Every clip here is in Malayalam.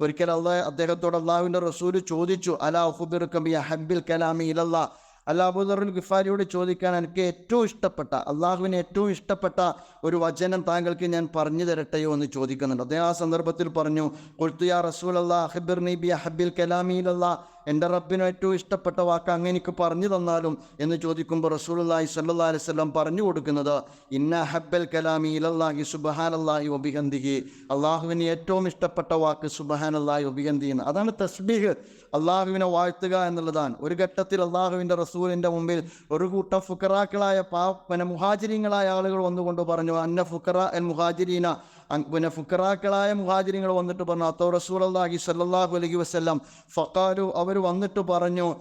ഒരിക്കൽ അള്ളാഹ് അദ്ദേഹത്തോട് അള്ളാഹുവിന്റെ റസൂൽ ചോദിച്ചു അലാ ഹുബിറുക്കബി ഹബ്ബിൽ കലാമി ഇലല്ലാ? അല്ലാബുദറുൽ ഗിഫാരിയോട് ചോദിക്കാൻ എനിക്ക് ഏറ്റവും ഇഷ്ടപ്പെട്ട അള്ളാഹുവിന് ഏറ്റവും ഇഷ്ടപ്പെട്ട ഒരു വചനം താങ്കൾക്ക് ഞാൻ പറഞ്ഞു തരട്ടെയോ എന്ന് ചോദിക്കുന്നുണ്ട്. അദ്ദേഹം ആ സന്ദർഭത്തിൽ പറഞ്ഞു കൊൽത്തുയാ റസൂൽ അള്ളാഹ് ഹബിർ നബി ഹബ്ബിൽ കലാമിയിലല്ലാ എന്റെ റബ്ബിന് ഏറ്റവും ഇഷ്ടപ്പെട്ട വാക്ക് അങ്ങ് എനിക്ക് പറഞ്ഞു തന്നാലും എന്ന് ചോദിക്കുമ്പോൾ റസൂലുള്ളാഹി സ്വല്ലല്ലാഹി അലൈഹി വസല്ലം പറഞ്ഞു കൊടുക്കുന്നത് ഇന്ന ഹബ്ബൽ കലാമി ഇലല്ലാഹി സുബ്ഹാനല്ലാഹി വബിഹന്ദിഹി അള്ളാഹുവിന് ഏറ്റവും ഇഷ്ടപ്പെട്ട വാക്ക് സുബ്ഹാനല്ലാഹി വബിഹന്ദി എന്ന്. അതാണ് തസ്ബീഹ്. അള്ളാഹുവിനെ വാഴ്ത്തുക എന്നുള്ളതാണ്. ഒരു ഘട്ടത്തിൽ അള്ളാഹുവിന്റെ റസൂലിന്റെ മുമ്പിൽ ഒരു കൂട്ടം ഫുക്കറാക്കളായ പാ പിന്നെ മുഹാജിരിങ്ങളായ ആളുകൾ വന്നുകൊണ്ട് പറഞ്ഞു അന്ന ഫുക്കറ എൽ മുഹാജിരീന പിന്നെ ഫുക്കറാക്കളായ മുഹാജിരിങ്ങൾ വന്നിട്ട് പറഞ്ഞു അത്തോ അള്ളാഹി സല്ലാഹു അലഹി വസ്ല്ലാം. ഫക്കാരു അവർ വന്നിട്ട് പറഞ്ഞു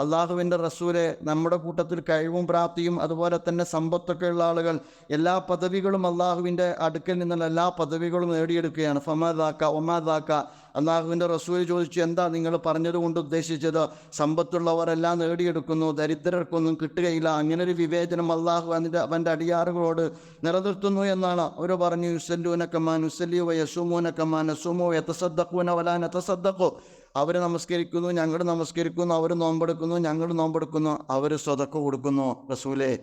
അള്ളാഹുവിന്റെ റസൂലെ നമ്മുടെ കൂട്ടത്തിൽ കഴിവും പ്രാപ്തിയും അതുപോലെ തന്നെ സമ്പത്തൊക്കെ ഉള്ള ആളുകൾ എല്ലാ പദവികളും അള്ളാഹുവിന്റെ അടുക്കൽ നിന്നുള്ള എല്ലാ പദവികളും നേടിയെടുക്കുകയാണ്. ഫമാദാക്ക ഒമാദാക്ക അള്ളാഹുവിന്റെ റസൂൽ ചോദിച്ചു എന്താ നിങ്ങൾ പറഞ്ഞതുകൊണ്ട് ഉദ്ദേശിച്ചത്? സമ്പത്തുള്ളവരെല്ലാം നേടിയെടുക്കുന്നു ദരിദ്രർക്കൊന്നും കിട്ടുകയില്ല. അങ്ങനെ ഒരു വിവേചനം അള്ളാഹു അതിന്റെ അവന്റെ അടിയാറുകളോട് നിലനിർത്തുന്നു എന്നാണ്. അവർ പറഞ്ഞു യുസല്ലൂനക്കമാൻ യുസല്ലിയോ യസുമൂനക്കമാൻ അസുമോ യത്തസദ്ദക്കൂന വലാൻ എത്തസദ്ദക്കോ അവർ നമസ്കരിക്കുന്നു ഞങ്ങൾ നമസ്കരിക്കുന്നു അവർ നോമ്പെടുക്കുന്നു ഞങ്ങൾ നോമ്പെടുക്കുന്നു അവർ സ്വതക്ക കൊടുക്കുന്നു. റസൂലെ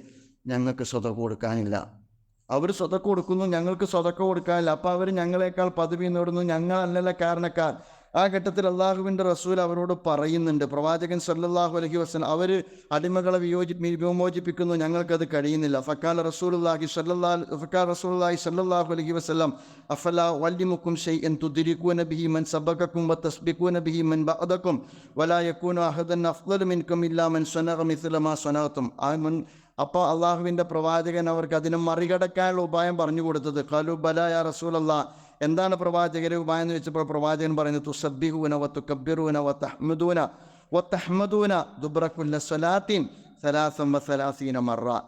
ഞങ്ങൾക്ക് സ്വതക്ക കൊടുക്കാനില്ല. അവർ സ്വതക്ക കൊടുക്കുന്നു ഞങ്ങൾക്ക് സ്വതക്ക കൊടുക്കാനില്ല. അപ്പോൾ അവർ ഞങ്ങളെക്കാൾ പദവി നേടുന്നു ഞങ്ങളല്ലല്ല കാരണക്കാർ. ആ ഘട്ടത്തിൽ അള്ളാഹുവിന്റെ റസൂൽ അവരോട് പറയുന്നുണ്ട്. പ്രവാചകൻ സല്ലാഹു അലഹി വസ്ലം അവർ അടിമകളെ വിയോജി വിമോചിപ്പിക്കുന്നു ഞങ്ങൾക്കത് കഴിയുന്നില്ല. ഫക്കാൽ റസൂലുല്ലാഹി സല്ലാ ഫക്കാൽ റസൂലുള്ളാഹി സല്ലാഹു അലഹി വസ്ലം അഫല വല്യമുക്കും ഷെയ് എൻ തുദിരിക്കൂന ബിഹി മൻ സബക്കും വ തസ്ബിക്കൂന ബിഹി മൻ ബഅദക്കും വലാ യകൂന അഹദൻ അഫ്ളലു മിൻകും ഇല്ലാ മൻ സ്വനഹം ഇസ്ലമാ സ്വനഹത്തും ആ മുൻ അപ്പോൾ അള്ളാഹുവിന്റെ പ്രവാചകൻ അവർക്ക് അതിനെ മറികടക്കാനുള്ള ഉപായം പറഞ്ഞു കൊടുത്തത് ഖലു ബല യാ റസൂലല്ലാ. എന്താണ് പ്രവാചകരെ ഉപായം എന്ന് വെച്ചപ്പോൾ പ്രവാചകൻ പറയുന്നത് തുസബ്ബിഹൂന വ കബിറൂന വ തഹ്മദൂന വ തഹ്മദൂന ദുബ്രക്കുല്ല സ്വലാത്തിൻ സലാസം വ സലാസീന മറ.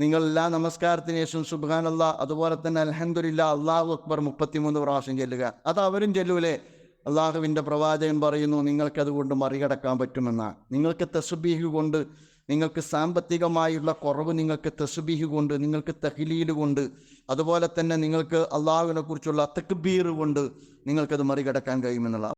നിങ്ങൾ എല്ലാ നമസ്കാരത്തിന് ശേഷം സുബ്ഹാനല്ല അതുപോലെ തന്നെ അൽഹംദുലില്ലാ അള്ളാഹു അക്ബർ മുപ്പത്തിമൂന്ന് പ്രാവശ്യം ചെല്ലുക. അത് അവരും ചെല്ലൂലേ? അള്ളാഹുവിന്റെ പ്രവാചകൻ പറയുന്നു നിങ്ങൾക്കത് കൊണ്ട് മറികടക്കാൻ പറ്റുമെന്നാണ് നിങ്ങൾക്ക് തസുബീഹ് കൊണ്ട് നിങ്ങൾക്ക് സാമ്പത്തികമായുള്ള കുറവ് നിങ്ങൾക്ക് തസ്ബീഹ് കൊണ്ട് നിങ്ങൾക്ക് തഹ്ലീൽ കൊണ്ട് അതുപോലെ തന്നെ നിങ്ങൾക്ക് അള്ളാഹുവിനെ കുറിച്ചുള്ള തക്ബീർ കൊണ്ട് നിങ്ങൾക്കത് മറികടക്കാൻ കഴിയുമെന്നുള്ള